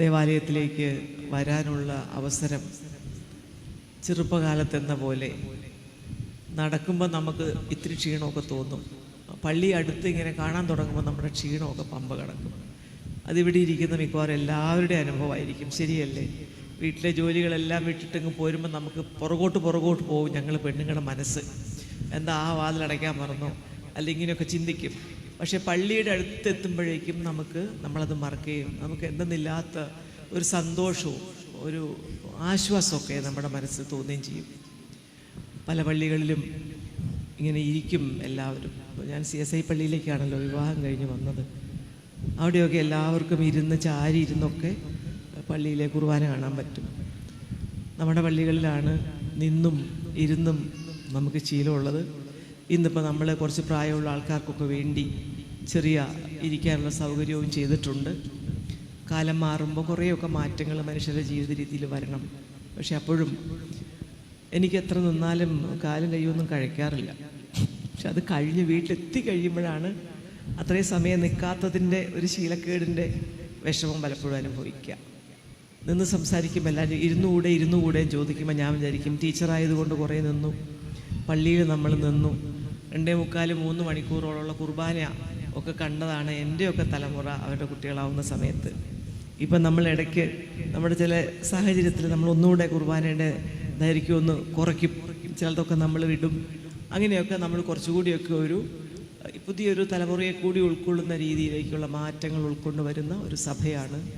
ദേവാലയത്തിലേക്ക് വരാനുള്ള അവസരം ചെറുപ്പകാലത്തെന്ന പോലെ നടക്കുമ്പോൾ നമുക്ക് ഇത്തിരി ക്ഷീണമൊക്കെ തോന്നും. പള്ളി അടുത്ത് ഇങ്ങനെ കാണാൻ തുടങ്ങുമ്പോൾ നമ്മുടെ ക്ഷീണമൊക്കെ പമ്പ കിടക്കും. അതിവിടെ ഇരിക്കുന്ന മിക്കവാറും എല്ലാവരുടെയും അനുഭവമായിരിക്കും. ശരിയല്ലേ? വീട്ടിലെ ജോലികളെല്ലാം വിട്ടിട്ടെങ്കിൽ പോരുമ്പോൾ നമുക്ക് പുറകോട്ട് പുറകോട്ട് പോകും ഞങ്ങൾ പെണ്ണുങ്ങളുടെ മനസ്സ്. എന്താ ആ വാതിലടയ്ക്കാൻ മറന്നോ? അല്ലെങ്കിൽ ഇങ്ങനെയൊക്കെ ചിന്തിക്കും. പക്ഷേ പള്ളിയുടെ അടുത്തെത്തുമ്പോഴേക്കും നമുക്ക് നമ്മളത് മറക്കുകയും നമുക്ക് എന്തെന്നില്ലാത്ത ഒരു സന്തോഷവും ഒരു ആശ്വാസമൊക്കെ നമ്മുടെ മനസ്സിൽ തോന്നുകയും ചെയ്യും. പല പള്ളികളിലും ഇങ്ങനെ ഇരിക്കും എല്ലാവരും. ഞാൻ സി എസ് ഐ പള്ളിയിലേക്കാണല്ലോ വിവാഹം കഴിഞ്ഞ് വന്നത്. അവിടെയൊക്കെ എല്ലാവർക്കും ഇരുന്ന് ചാരി ഇരുന്നൊക്കെ പള്ളിയിലെ കുർബാന കാണാൻ പറ്റും. നമ്മുടെ പള്ളികളിലാണ് നിന്നും ഇരുന്നും നമുക്ക് ശീലമുള്ളത്. ഇന്നിപ്പോൾ നമ്മൾ കുറച്ച് പ്രായമുള്ള ആൾക്കാർക്കൊക്കെ വേണ്ടി ചെറിയ ഇരിക്കാനുള്ള സൗകര്യവും ചെയ്തിട്ടുണ്ട്. കാലം മാറുമ്പോൾ കുറേയൊക്കെ മാറ്റങ്ങൾ മനുഷ്യരുടെ ജീവിത രീതിയിൽ വരണം. പക്ഷെ അപ്പോഴും എനിക്ക് എത്ര നിന്നാലും കാലും കൈയൊന്നും കഴിക്കാറില്ല. പക്ഷെ അത് കഴിഞ്ഞ് വീട്ടിലെത്തി കഴിയുമ്പോഴാണ് അത്രയും സമയം നിൽക്കാത്തതിന്റെ ഒരു ശീലക്കേടിന്റെ വിഷമം പലപ്പോഴും അനുഭവിക്കുക. നിന്ന് സംസാരിക്കുമ്പോൾ എല്ലാവരും ഇരുന്നുകൂടെ ഇരുന്നുകൂടെ ചോദിക്കുമ്പോൾ ഞാൻ വിചാരിക്കും ടീച്ചറായതുകൊണ്ട് കുറേ നിന്നു. പള്ളിയിൽ നമ്മൾ നിന്നു. രണ്ടേ മുക്കാൽ മൂന്ന് മണിക്കൂറോളമുള്ള കുർബാന ഒക്കെ കണ്ടതാണ് എന്റെയൊക്കെ തലമുറ അവരുടെ കുട്ടികളാവുന്ന സമയത്ത്. ഇപ്പം നമ്മൾ ഇടയ്ക്ക് നമ്മുടെ ചില സാഹചര്യത്തിൽ നമ്മൾ ഒന്നുകൂടെ കുർബാനയുടെ ദൈർഘ്യം ഒന്ന് കുറയ്ക്കും. ചിലതൊക്കെ നമ്മൾ വിടും. അങ്ങനെയൊക്കെ നമ്മൾ കുറച്ചുകൂടിയൊക്കെ ഒരു പുതിയൊരു തലമുറയെ കൂടി ഉൾക്കൊള്ളുന്ന രീതിയിലേക്കുള്ള മാറ്റങ്ങൾ ഉൾക്കൊണ്ട് വരുന്ന ഒരു സഭയാണ്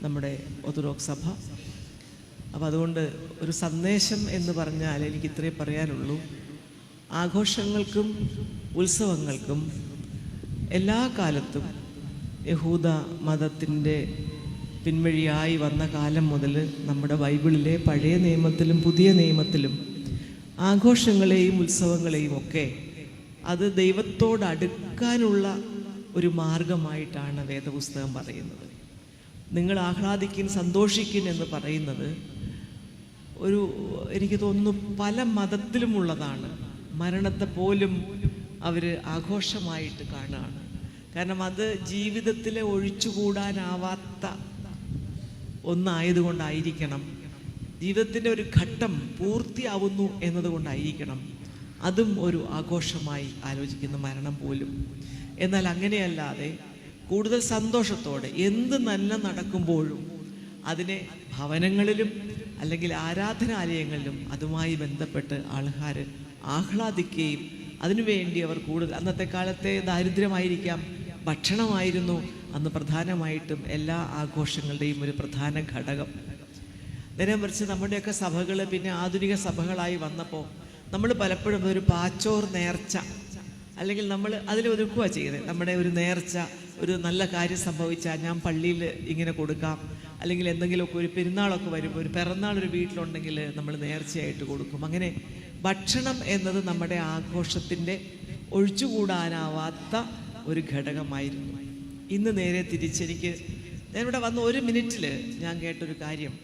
നമ്മുടെ ഓർത്തഡോക്സ് സഭ. അപ്പം അതുകൊണ്ട് ഒരു സന്ദേശം എന്ന് പറഞ്ഞാൽ എനിക്ക് ഇത്രേ പറയാനുള്ളൂ. ആഘോഷങ്ങൾക്കും ഉത്സവങ്ങൾക്കും എല്ലാ കാലത്തും യഹൂദ മതത്തിന്റെ പിൻവഴിയായി വന്ന കാലം മുതൽ നമ്മുടെ ബൈബിളിലെ പഴയ നിയമത്തിലും പുതിയ നിയമത്തിലും ആഘോഷങ്ങളെയും ഉത്സവങ്ങളെയും ഒക്കെ അത് ദൈവത്തോട് അടുക്കാനുള്ള ഒരു മാർഗമായിട്ടാണ് വേദപുസ്തകം പറയുന്നത്. നിങ്ങൾ ആഹ്ലാദിക്കും സന്തോഷിക്കും എന്ന് പറയുന്നത് ഒരു എനിക്ക് തോന്നുന്നു പല മതത്തിലുമുള്ളതാണ്. മരണത്തെ പോലും അവർ ആഘോഷമായിട്ട് കാണുകയാണ്. കാരണം അത് ജീവിതത്തിലെ ഒഴിച്ചുകൂടാനാവാത്ത ഒന്നായതുകൊണ്ടായിരിക്കണം. ജീവിതത്തിന്റെ ഒരു ഘട്ടം പൂർത്തിയാവുന്നു എന്നതുകൊണ്ടായിരിക്കണം. അതും ഒരു ആഘോഷമായി ആലോചിക്കുന്ന മരണം പോലും. എന്നാൽ അങ്ങനെയല്ലാതെ കൂടുതൽ സന്തോഷത്തോടെ എന്ത് നല്ല നടക്കുമ്പോഴും അതിനെ ഭവനങ്ങളിലും അല്ലെങ്കിൽ ആരാധനാലയങ്ങളിലും അതുമായി ബന്ധപ്പെട്ട് ആൾക്കാർ ആഹ്ലാദിക്കുകയും അതിനുവേണ്ടി അവർ കൂടുതൽ അന്നത്തെ കാലത്തെ ദാരിദ്ര്യമായിരിക്കാം ഭക്ഷണമായിരുന്നു അന്ന് പ്രധാനമായിട്ടും എല്ലാ ആഘോഷങ്ങളുടെയും ഒരു പ്രധാന ഘടകം. നേരെ മറിച്ച് നമ്മുടെയൊക്കെ സഭകൾ പിന്നെ ആധുനിക സഭകളായി വന്നപ്പോൾ നമ്മൾ പലപ്പോഴും ഒരു പാച്ചോർ നേർച്ച അല്ലെങ്കിൽ നമ്മൾ അതിൽ ഒതുക്കുക ചെയ്യുന്നത്. നമ്മുടെ ഒരു നേർച്ച ഒരു നല്ല കാര്യം സംഭവിച്ചാൽ ഞാൻ പള്ളിയിൽ ഇങ്ങനെ കൊടുക്കാം അല്ലെങ്കിൽ എന്തെങ്കിലുമൊക്കെ ഒരു പെരുന്നാളൊക്കെ വരുമ്പോൾ ഒരു പിറന്നാൾ ഒരു വീട്ടിലുണ്ടെങ്കിൽ നമ്മൾ നേർച്ചയായിട്ട് കൊടുക്കും. അങ്ങനെ ഭക്ഷണം എന്നത് നമ്മുടെ ആഘോഷത്തിന്റെ ഒഴിച്ചുകൂടാനാവാത്ത ഒരു ഘടകമായിരുന്നു. ഇന്ന് നേരെ തിരിച്ചെനിക്ക് ഞാനിവിടെ വന്ന ഒരു മിനിറ്റിൽ ഞാൻ കേട്ടൊരു കാര്യം.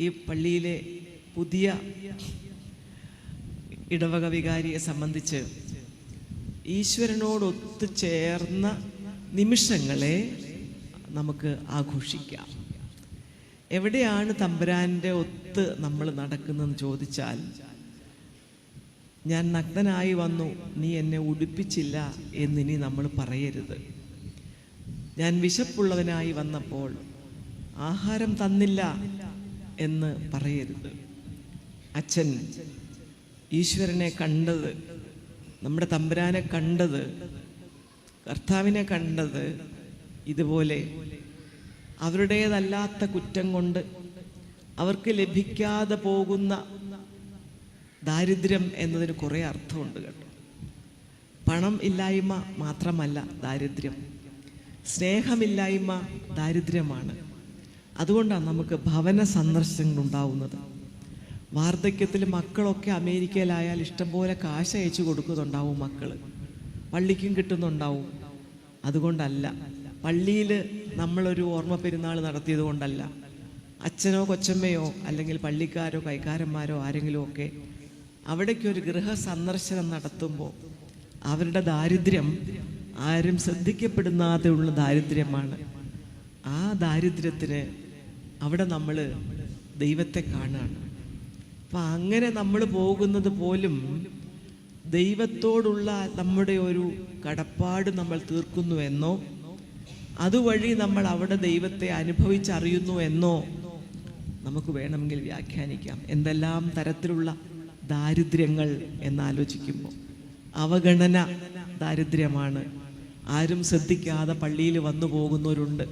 ഈ പള്ളിയിലെ പുതിയ ഇടവക വികാരിയെ സംബന്ധിച്ച് ഈശ്വരനോടൊത്തു ഒത്തുചേർന്ന നിമിഷങ്ങളെ നമുക്ക് ആഘോഷിക്കാം. എവിടെയാണ് തമ്പുരാന്റെ ഒത്ത് നമ്മൾ നടക്കുന്നതെന്ന് ചോദിച്ചാൽ ഞാൻ നഗ്നനായി വന്നു നീ എന്നെ ഉടുപ്പിച്ചില്ല എന്നിനി നമ്മൾ പറയരുത്. ഞാൻ വിശപ്പുള്ളവനായി വന്നപ്പോൾ ആഹാരം തന്നില്ല എന്ന് പറയരുത്. അച്ഛൻ ഈശ്വരനെ കണ്ടത് നമ്മുടെ തമ്പുരാനെ കണ്ടത് കർത്താവിനെ കണ്ടത് ഇതുപോലെ അവരുടേതല്ലാത്ത കുറ്റം കൊണ്ട് അവർക്ക് ലഭിക്കാതെ പോകുന്ന ദാരിദ്ര്യം എന്നതിന് കുറേ അർത്ഥമുണ്ട് കേട്ടോ. പണം ഇല്ലായ്മ മാത്രമല്ല ദാരിദ്ര്യം. സ്നേഹമില്ലായ്മ ദാരിദ്ര്യമാണ്. അതുകൊണ്ടാണ് നമുക്ക് ഭവന സന്ദർശനങ്ങൾ ഉണ്ടാവുന്നത് വാർദ്ധക്യത്തിൽ മക്കളൊക്കെ അമേരിക്കയിലായാൽ ഇഷ്ടംപോലെ കാശ് അയച്ചു കൊടുക്കുന്നുണ്ടാവും മക്കൾ പള്ളിക്കും കിട്ടുന്നുണ്ടാവും. അതുകൊണ്ടല്ല. പള്ളിയിൽ നമ്മളൊരു ഓർമ്മ പെരുന്നാൾ നടത്തിയത് കൊണ്ടല്ല. അച്ഛനോ കൊച്ചമ്മയോ അല്ലെങ്കിൽ പള്ളിക്കാരോ കൈക്കാരന്മാരോ ആരെങ്കിലും ഒക്കെ അവിടേക്കൊരു ഗൃഹ സന്ദർശനം നടത്തുമ്പോൾ അവരുടെ ദാരിദ്ര്യം ആരും ശ്രദ്ധിക്കപ്പെടുന്നാതെയുള്ള ദാരിദ്ര്യമാണ്. ആ ദാരിദ്ര്യത്തിന് അവിടെ നമ്മൾ ദൈവത്തെ കാണുകയാണ് അപ്പം അങ്ങനെ നമ്മൾ പോകുന്നത് പോലും ദൈവത്തോടുള്ള നമ്മുടെ ഒരു കടപ്പാട് നമ്മൾ തീർക്കുന്നു എന്നോ അതുവഴി നമ്മൾ അവിടെ ദൈവത്തെ അനുഭവിച്ചറിയുന്നു എന്നോ നമുക്ക് വേണമെങ്കിൽ വ്യാഖ്യാനിക്കാം. എന്തെല്ലാം തരത്തിലുള്ള ദാരിദ്ര്യങ്ങൾ എന്നാലോചിക്കുമ്പോൾ അവഗണന ദാരിദ്ര്യമാണ്. ആരും ശ്രദ്ധിക്കാതെ പള്ളിയിൽ വന്നു പോകുന്നവരുണ്ട്.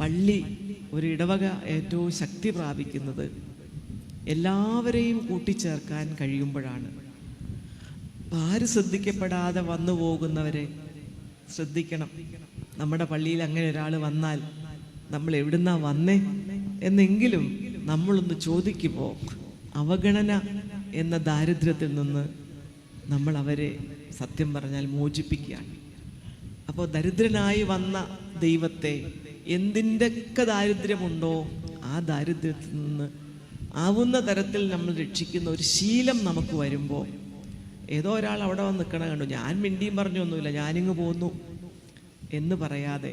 പള്ളി ഒരു ഇടവക ഏറ്റവും ശക്തി പ്രാപിക്കുന്നത് എല്ലാവരെയും കൂട്ടിച്ചേർക്കാൻ കഴിയുമ്പോഴാണ്. ആര് ശ്രദ്ധിക്കപ്പെടാതെ വന്നു പോകുന്നവരെ ശ്രദ്ധിക്കണം. നമ്മുടെ പള്ളിയിൽ അങ്ങനെ ഒരാൾ വന്നാൽ നമ്മൾ എവിടുന്നാ വന്നേ എന്നെങ്കിലും നമ്മളൊന്ന് ചോദിക്കുമ്പോൾ അവഗണന എന്ന ദാരിദ്ര്യത്തിൽ നിന്ന് നമ്മൾ അവരെ സത്യം പറഞ്ഞാൽ മോചിപ്പിക്കുകയാണ്. അപ്പോൾ ദരിദ്രനായി വന്ന ദൈവത്തെ എന്തിന്റെയൊക്കെ ദാരിദ്ര്യമുണ്ടോ ആ ദാരിദ്ര്യത്തിൽ നിന്ന് ആവുന്ന തരത്തിൽ നമ്മൾ രക്ഷിക്കുന്ന ഒരു ശീലം നമുക്ക് വരുമ്പോൾ ഏതോ ഒരാൾ അവിടെ വന്ന് നിൽക്കണ കണ്ടു. ഞാൻ മിണ്ടിയും പറഞ്ഞൊന്നുമില്ല. ഞാനിങ്ങ് പോന്നു. എന്ന് പറയാതെ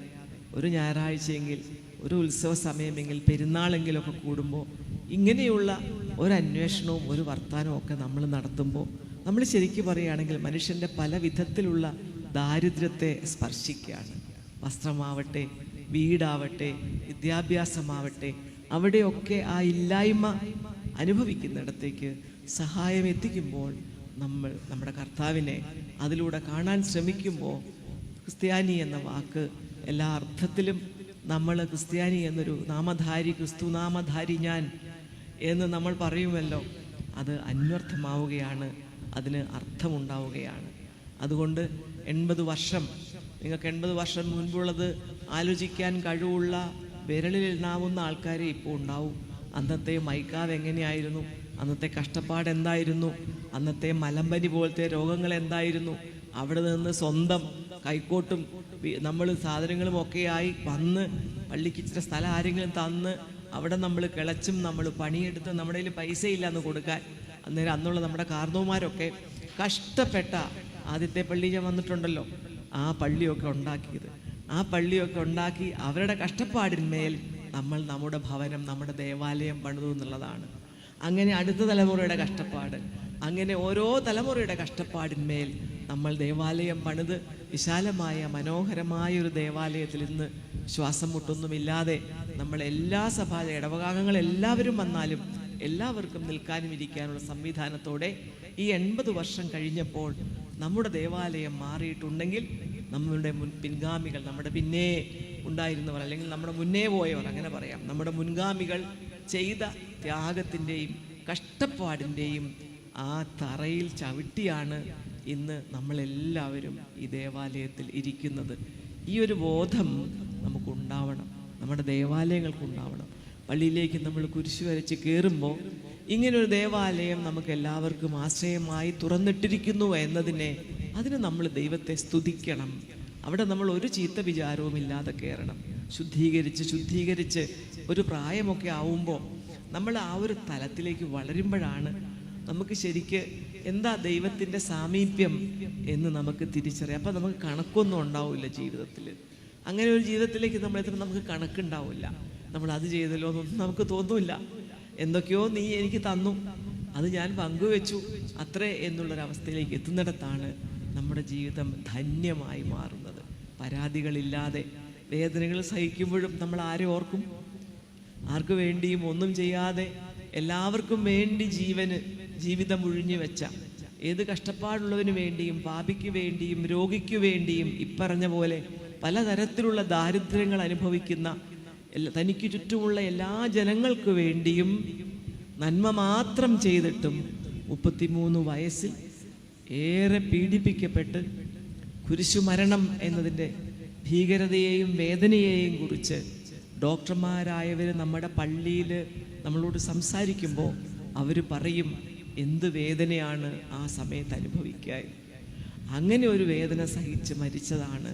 ഒരു ഞായറാഴ്ചയെങ്കിൽ ഒരു ഉത്സവ സമയമെങ്കിൽ പെരുന്നാളെങ്കിലൊക്കെ കൂടുമ്പോൾ ഇങ്ങനെയുള്ള ഒരു അന്വേഷണവും ഒരു വർത്തമാനവും ഒക്കെ നമ്മൾ നടത്തുമ്പോൾ നമ്മൾ ശരിക്കും പറയുകയാണെങ്കിൽ മനുഷ്യന്റെ പല വിധത്തിലുള്ള ദാരിദ്ര്യത്തെ സ്പർശിക്കുകയാണ്. വസ്ത്രമാവട്ടെ വീടാവട്ടെ വിദ്യാഭ്യാസമാവട്ടെ അവിടെയൊക്കെ ആ ഇല്ലായ്മ അനുഭവിക്കുന്നിടത്തേക്ക് സഹായം എത്തിക്കുമ്പോൾ നമ്മൾ നമ്മുടെ കർത്താവിനെ അതിലൂടെ കാണാൻ ശ്രമിക്കുമ്പോൾ ക്രിസ്ത്യാനി എന്ന വാക്ക് എല്ലാ അർത്ഥത്തിലും നമ്മൾ ക്രിസ്ത്യാനി എന്നൊരു നാമധാരി ക്രിസ്തു നാമധാരി ഞാൻ എന്ന് നമ്മൾ പറയുമല്ലോ. അത് അന്വർത്ഥമാവുകയാണ് അതിന് അർത്ഥമുണ്ടാവുകയാണ്. അതുകൊണ്ട് എൺപത് വർഷം നിങ്ങൾക്ക് എൺപത് വർഷം മുൻപുള്ളത് ആലോചിക്കാൻ കഴിവുള്ള വിരലിൽ എണ്ണാവുന്ന ആൾക്കാരെ ഇപ്പോൾ ഉണ്ടാവും. അന്നത്തെ മൈക്കാവ് എങ്ങനെയായിരുന്നു? അന്നത്തെ കഷ്ടപ്പാട് എന്തായിരുന്നു? അന്നത്തെ മലമ്പനി പോലത്തെ രോഗങ്ങൾ എന്തായിരുന്നു? അവിടെ നിന്ന് സ്വന്തം കൈക്കോട്ടും നമ്മൾ സാധനങ്ങളും ഒക്കെയായി വന്ന് പള്ളിക്ക് ഇച്ചിരി സ്ഥലം ആരെങ്കിലും തന്ന് അവിടെ നമ്മൾ കിളച്ചും നമ്മൾ പണിയെടുത്ത് നമ്മുടെ കയ്യിൽ പൈസ ഇല്ല എന്ന് കൊടുക്കാൻ. അന്നേരം അന്നുള്ള നമ്മുടെ കാർന്നവന്മാരൊക്കെ കഷ്ടപ്പെട്ട ആദ്യത്തെ പള്ളി ഞാൻ വന്നിട്ടുണ്ടല്ലോ ആ പള്ളിയൊക്കെ ഉണ്ടാക്കിയത്. ആ പള്ളിയൊക്കെ ഉണ്ടാക്കി അവരുടെ കഷ്ടപ്പാടിന്മേൽ നമ്മൾ നമ്മുടെ ഭവനം നമ്മുടെ ദേവാലയം പണിതു എന്നുള്ളതാണ്. അങ്ങനെ അടുത്ത തലമുറയുടെ കഷ്ടപ്പാട് അങ്ങനെ ഓരോ തലമുറയുടെ കഷ്ടപ്പാടിന്മേൽ നമ്മൾ ദേവാലയം പണിത് വിശാലമായ മനോഹരമായ ഒരു ദേവാലയത്തിൽ ഇന്ന് ശ്വാസം മുട്ടൊന്നുമില്ലാതെ നമ്മൾ എല്ലാ സഭാ ഇടവകാംഗങ്ങൾ എല്ലാവരും വന്നാലും എല്ലാവർക്കും നിൽക്കാനും ഇരിക്കാനുള്ള സംവിധാനത്തോടെ ഈ എൺപത് വർഷം കഴിഞ്ഞപ്പോൾ നമ്മുടെ ദേവാലയം മാറിയിട്ടുണ്ടെങ്കിൽ നമ്മുടെ മുൻ പിൻഗാമികൾ നമ്മുടെ പിന്നേ ഉണ്ടായിരുന്നവർ അല്ലെങ്കിൽ നമ്മുടെ മുന്നേ പോയവർ അങ്ങനെ പറയാം. നമ്മുടെ മുൻഗാമികൾ ചെയ്ത ത്യാഗത്തിന്റെയും കഷ്ടപ്പാടിന്റെയും ആ തറയിൽ ചവിട്ടിയാണ് ഇന്ന് നമ്മളെല്ലാവരും ഈ ദേവാലയത്തിൽ ഇരിക്കുന്നത്. ഈ ഒരു ബോധം നമുക്കുണ്ടാവണം. നമ്മുടെ ദേവാലയങ്ങൾക്കുണ്ടാവണം. പള്ളിയിലേക്ക് നമ്മൾ കുരിശു വരച്ച് കയറുമ്പോൾ ഇങ്ങനൊരു ദേവാലയം നമുക്ക് എല്ലാവർക്കും ആശ്രയമായി തുറന്നിട്ടിരിക്കുന്നു എന്നതിനെ അതിന് നമ്മൾ ദൈവത്തെ സ്തുതിക്കണം. അവിടെ നമ്മൾ ഒരു ചീത്ത വിചാരവും ഇല്ലാതെ കയറണം. ശുദ്ധീകരിച്ച് ശുദ്ധീകരിച്ച് ഒരു പ്രായമൊക്കെ ആവുമ്പോൾ നമ്മൾ ആ ഒരു തലത്തിലേക്ക് വളരുമ്പോഴാണ് നമുക്ക് ശരിക്ക് എന്താ ദൈവത്തിന്റെ സാമീപ്യം എന്ന് നമുക്ക് തിരിച്ചറിയാം. അപ്പം നമുക്ക് കണക്കൊന്നും ഉണ്ടാവില്ല ജീവിതത്തിൽ. അങ്ങനെ ഒരു ജീവിതത്തിലേക്ക് നമ്മൾ എത്ര നമുക്ക് കണക്കുണ്ടാവില്ല. നമ്മൾ അത് ചെയ്തല്ലോ എന്നൊന്നും നമുക്ക് തോന്നില്ല. എന്തൊക്കെയോ നീ എനിക്ക് തന്നു. അത് ഞാൻ പങ്കുവെച്ചു. അത്രേ എന്നുള്ളൊരവസ്ഥയിലേക്ക് എത്തുന്നിടത്താണ് നമ്മുടെ ജീവിതം ധന്യമായി മാറുന്നത്. പരാതികളില്ലാതെ വേദനകൾ സഹിക്കുമ്പോഴും നമ്മൾ ആരെ ഓർക്കും? ആർക്കു വേണ്ടിയും ഒന്നും ചെയ്യാതെ എല്ലാവർക്കും വേണ്ടി ജീവന് ജീവിതം ഒഴിഞ്ഞു വെച്ച ഏത് കഷ്ടപ്പാടുള്ളവന് വേണ്ടിയും പാപിക്ക് വേണ്ടിയും രോഗിക്ക് വേണ്ടിയും ഇപ്പറഞ്ഞ പോലെ പലതരത്തിലുള്ള ദാരിദ്ര്യങ്ങൾ അനുഭവിക്കുന്ന തനിക്ക് ചുറ്റുമുള്ള എല്ലാ ജനങ്ങൾക്ക് വേണ്ടിയും നന്മ മാത്രം ചെയ്തിട്ടും മുപ്പത്തിമൂന്ന് വയസ്സിൽ ഏറെ പീഡിപ്പിക്കപ്പെട്ട് കുരിശുമരണം എന്നതിന്റെ ഭീകരതയെയും വേദനയെയും കുറിച്ച് ഡോക്ടർമാരായവർ നമ്മുടെ പള്ളിയിൽ നമ്മളോട് സംസാരിക്കുമ്പോൾ അവർ പറയും എന്ത് വേദനയാണ് ആ സമയത്ത് അനുഭവിക്കാൻ അങ്ങനെ ഒരു വേദന സഹിച്ച് മരിച്ചതാണ്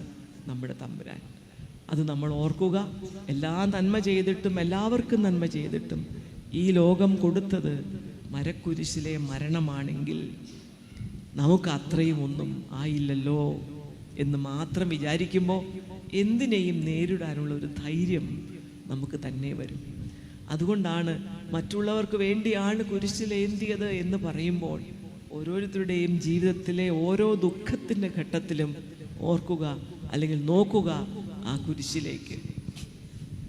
നമ്മുടെ തമ്പുരാൻ. അത് നമ്മൾ ഓർക്കുക. എല്ലാ നന്മ ചെയ്തിട്ടും എല്ലാവർക്കും നന്മ ചെയ്തിട്ടും ഈ ലോകം കൊടുത്തത് മരക്കുരിശിലെ മരണമാണെങ്കിൽ നമുക്ക് അത്രയും ഒന്നും ആയില്ലല്ലോ എന്ന് മാത്രം വിചാരിക്കുമ്പോൾ എന്തിനേയും നേരിടാനുള്ള ഒരു ധൈര്യം നമുക്ക് തന്നെ വരും. അതുകൊണ്ടാണ് മറ്റുള്ളവർക്ക് വേണ്ടിയാണ് കുരിശിലേന്തിയത് എന്ന് പറയുമ്പോൾ ഓരോരുത്തരുടെയും ജീവിതത്തിലെ ഓരോ ദുഃഖത്തിന്റെ ഘട്ടത്തിലും ഓർക്കുക അല്ലെങ്കിൽ നോക്കുക ആ കുരിശിലേക്ക്.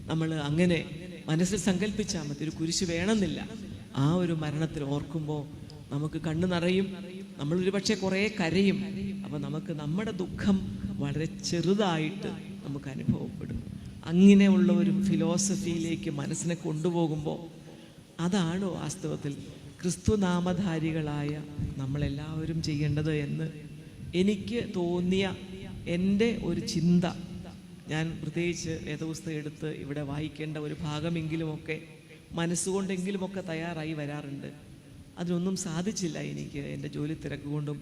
നമ്മൾ അങ്ങനെ മനസ്സിൽ സങ്കല്പിച്ചാൽ മതി ഒരു കുരിശ് വേണമെന്നില്ല. ആ ഒരു മരണത്തിൽ ഓർക്കുമ്പോൾ നമുക്ക് കണ്ണു നിറയും നമ്മളൊരു പക്ഷേ കുറേ കരയും അപ്പം നമുക്ക് നമ്മുടെ ദുഃഖം വളരെ ചെറുതായിട്ട് നമുക്ക് അനുഭവപ്പെടും. അങ്ങനെയുള്ള ഒരു ഫിലോസഫിയിലേക്ക് മനസ്സിനെ കൊണ്ടുപോകുമ്പോൾ അതാണ് വാസ്തവത്തിൽ ക്രിസ്തുനാമധാരികളായ നമ്മളെല്ലാവരും ചെയ്യേണ്ടത് എന്ന് എനിക്ക് തോന്നിയ എന്റെ ഒരു ചിന്ത. ഞാൻ പ്രത്യേകിച്ച് വേദപുസ്തകം എടുത്ത് ഇവിടെ വായിക്കേണ്ട ഒരു ഭാഗമെങ്കിലുമൊക്കെ മനസ്സുകൊണ്ടെങ്കിലുമൊക്കെ തയ്യാറായി വരാറുണ്ട്. അതിനൊന്നും സാധിച്ചില്ല എനിക്ക് എന്റെ ജോലി തിരക്കുകൊണ്ടും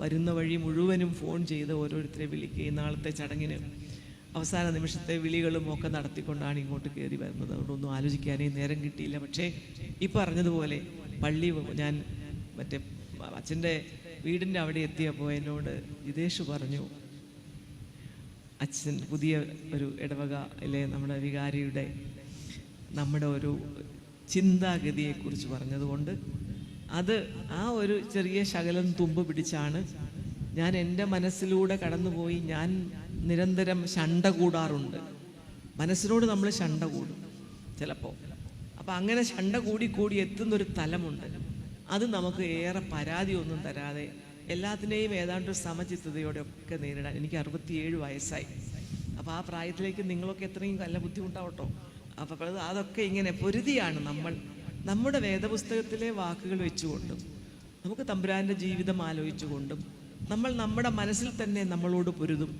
വരുന്ന വഴി മുഴുവനും ഫോൺ ചെയ്ത് ഓരോരുത്തരെ വിളിക്കുക നാളത്തെ ചടങ്ങിന്. അവസാന നിമിഷത്തെ വിളികളും ഒക്കെ നടത്തിക്കൊണ്ടാണ് ഇങ്ങോട്ട് കയറി വരുന്നത്. അതുകൊണ്ടൊന്നും ആലോചിക്കാനേ നേരം കിട്ടിയില്ല. പക്ഷേ ഈ പറഞ്ഞതുപോലെ പള്ളി ഞാൻ മറ്റേ അച്ഛന്റെ വീടിന്റെ അവിടെ എത്തിയപ്പോൾ എന്നോട് ജിതേഷ് പറഞ്ഞു അച്ഛൻ പുതിയ ഒരു ഇടവക അല്ലെ നമ്മുടെ വികാരിയുടെ നമ്മുടെ ഒരു ചിന്താഗതിയെക്കുറിച്ച് പറഞ്ഞതുകൊണ്ട് അത് ആ ഒരു ചെറിയ ശകലം തുമ്പ് പിടിച്ചാണ് ഞാൻ എന്റെ മനസ്സിലൂടെ കടന്നുപോയി ഞാൻ നിരന്തരം ശണ്ട കൂടാറുണ്ട്. മനസ്സിനോട് നമ്മൾ ശണ്ട കൂടും ചിലപ്പോൾ. അപ്പം അങ്ങനെ ശണ്ട കൂടി കൂടി എത്തുന്നൊരു തലമുണ്ട്. അത് നമുക്ക് ഏറെ പരാതി ഒന്നും തരാതെ എല്ലാത്തിനെയും ഏതാണ്ട് ഒരു സമചിത്തതയോടെ ഒക്കെ നേരിടാൻ. എനിക്ക് അറുപത്തിയേഴ് വയസ്സായി. അപ്പോൾ ആ പ്രായത്തിലേക്ക് നിങ്ങളൊക്കെ എത്രയും നല്ല ബുദ്ധിമുട്ടാവട്ടോ. അപ്പോൾ അത് അതൊക്കെ ഇങ്ങനെ പൊരുതിയാണ് നമ്മൾ. നമ്മുടെ വേദപുസ്തകത്തിലെ വാക്കുകൾ വെച്ചുകൊണ്ടും നമുക്ക് തമ്പുരാന്റെ ജീവിതം ആലോചിച്ചുകൊണ്ടും നമ്മൾ നമ്മുടെ മനസ്സിൽ തന്നെ നമ്മളോട് പൊരുതും.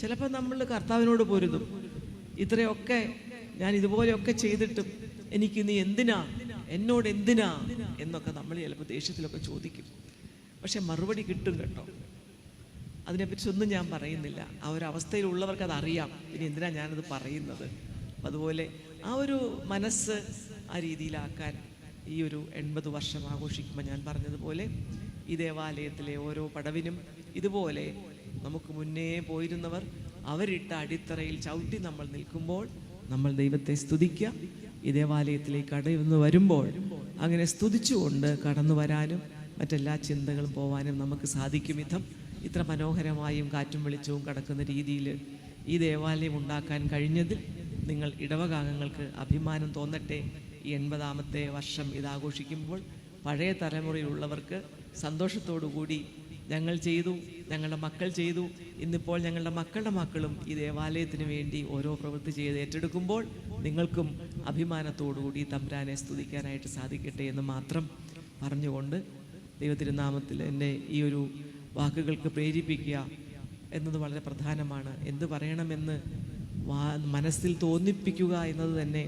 ചിലപ്പോൾ നമ്മൾ കർത്താവിനോട് പൊരുതും. ഇത്രയൊക്കെ ഞാൻ ഇതുപോലെയൊക്കെ ചെയ്തിട്ടും എനിക്ക് നീ എന്തിനാ? എന്നോട് എന്തിനാ? എന്നൊക്കെ നമ്മൾ ചിലപ്പോൾ ദേഷ്യത്തിലൊക്കെ ചോദിക്കും. പക്ഷെ മറുപടി കിട്ടും കേട്ടോ. അതിനെപ്പറ്റി ഒന്നും ഞാൻ പറയുന്നില്ല. ആ ഒരു അവസ്ഥയിലുള്ളവർക്ക് അത് അറിയാം. പിന്നെ എന്തിനാ ഞാനത് പറയുന്നത്? അതുപോലെ ആ ഒരു മനസ്സ് ആ രീതിയിലാക്കാൻ ഈ ഒരു എൺപത് വർഷം ആഘോഷിക്കുമ്പോൾ ഞാൻ പറഞ്ഞതുപോലെ ഈ ദേവാലയത്തിലെ ഓരോ പടവിനും ഇതുപോലെ നമുക്ക് മുന്നേ പോയിരുന്നവർ അവരിട്ട അടിത്തറയിൽ ചവിട്ടി നമ്മൾ നിൽക്കുമ്പോൾ നമ്മൾ ദൈവത്തെ സ്തുതിക്കുക. ഈ ദേവാലയത്തിലേക്ക് കടന്നു വരുമ്പോൾ അങ്ങനെ സ്തുതിച്ചുകൊണ്ട് കടന്നു വരാനും മറ്റെല്ലാ ചിന്തകളും പോവാനും നമുക്ക് സാധിക്കും വിധം. ഇത്ര മനോഹരമായും കാറ്റും വെളിച്ചവും കടക്കുന്ന രീതിയിൽ ഈ ദേവാലയം ഉണ്ടാക്കാൻ കഴിഞ്ഞതിൽ നിങ്ങൾ ഇടവകാംഗങ്ങൾക്ക് അഭിമാനം തോന്നട്ടെ. ഈ എൺപതാമത്തെ വർഷം ഇതാഘോഷിക്കുമ്പോൾ പഴയ തലമുറയിലുള്ളവർക്ക് സന്തോഷത്തോടു കൂടി ഞങ്ങൾ ചെയ്തു ഞങ്ങളുടെ മക്കൾ ചെയ്തു. ഇന്നിപ്പോൾ ഞങ്ങളുടെ മക്കളുടെ മക്കളും ഈ ദേവാലയത്തിന് വേണ്ടി ഓരോ പ്രവൃത്തി ചെയ്ത് ഏറ്റെടുക്കുമ്പോൾ നിങ്ങൾക്കും അഭിമാനത്തോടുകൂടി തമ്പുരാനെ സ്തുതിക്കാനായിട്ട് സാധിക്കട്ടെ എന്ന് മാത്രം പറഞ്ഞുകൊണ്ട് ദൈവത്തിരുനാമത്തിൽ എന്നെ ഈ ഒരു വാക്കുകൾക്ക് പ്രേരിപ്പിക്കുക എന്നത് വളരെ പ്രധാനമാണ്. എന്ത് പറയണമെന്ന് മനസ്സിൽ തോന്നിപ്പിക്കുക എന്നത് തന്നെ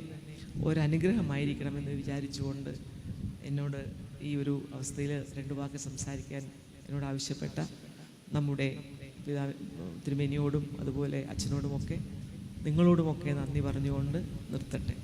ഒരനുഗ്രഹമായിരിക്കണമെന്ന് വിചാരിച്ചുകൊണ്ട് എന്നോട് ഈ ഒരു അവസ്ഥയിൽ രണ്ട് വാക്ക് സംസാരിക്കാൻ എന്നോട് ആവശ്യപ്പെട്ട നമ്മുടെ പിതാ തിരുമേനിയോടും അതുപോലെ അച്ഛനോടുമൊക്കെ നിങ്ങളോടുമൊക്കെ നന്ദി പറഞ്ഞുകൊണ്ട് നിർത്തട്ടെ.